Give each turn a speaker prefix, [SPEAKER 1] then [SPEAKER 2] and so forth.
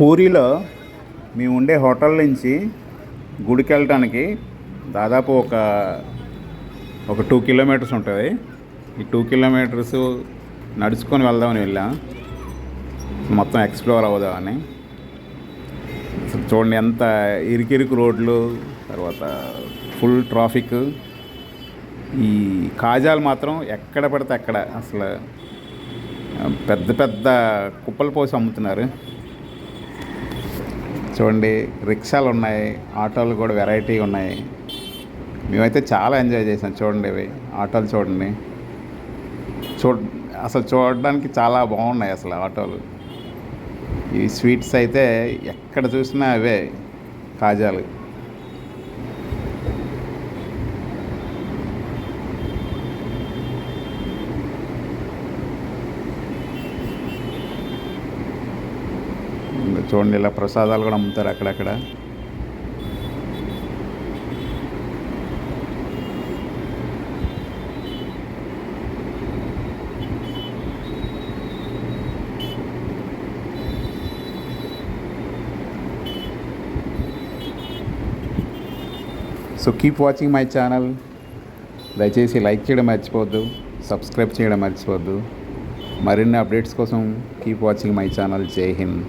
[SPEAKER 1] పూరిలో మేము ఉండే హోటల్ నుంచి గుడికి వెళ్ళటానికి దాదాపు ఒక ఒక టూ కిలోమీటర్స్ ఉంటుంది. ఈ టూ కిలోమీటర్స్ నడుచుకొని వెళ్దామని వెళ్ళాం. మొత్తం ఎక్స్ప్లోర్ అవుదామని. అసలు చూడండి ఎంత ఇరికిరికి రోడ్లు తర్వాత ఫుల్ ట్రాఫిక్. ఈ కాజాలు మాత్రం ఎక్కడ పడితే అక్కడ అసలు పెద్ద పెద్ద కుప్పలు పోసి అమ్ముతున్నారు. చూడండి రిక్షాలు ఉన్నాయి ఆటోలు కూడా వెరైటీ ఉన్నాయి. మేమైతే చాలా ఎంజాయ్ చేసాం చూడండి ఇవి ఆటోలు చూడండి. చూ అసలు చూడడానికి చాలా బాగున్నాయి అసలు ఆటోలు. ఈ స్వీట్స్ అయితే ఎక్కడ చూసినా అవే కాజాలు. చూడండి ఇలా ప్రసాదాలు కూడా అమ్ముతారు అక్కడక్కడ. So keep watching my channel దయచేసి లైక్ చేయడం మర్చిపోవద్దు సబ్స్క్రైబ్ చేయడం మర్చిపోవద్దు. మరిన్ని అప్డేట్స్ కోసం కీప్ వాచింగ్ మై ఛానల్ జై హింద్.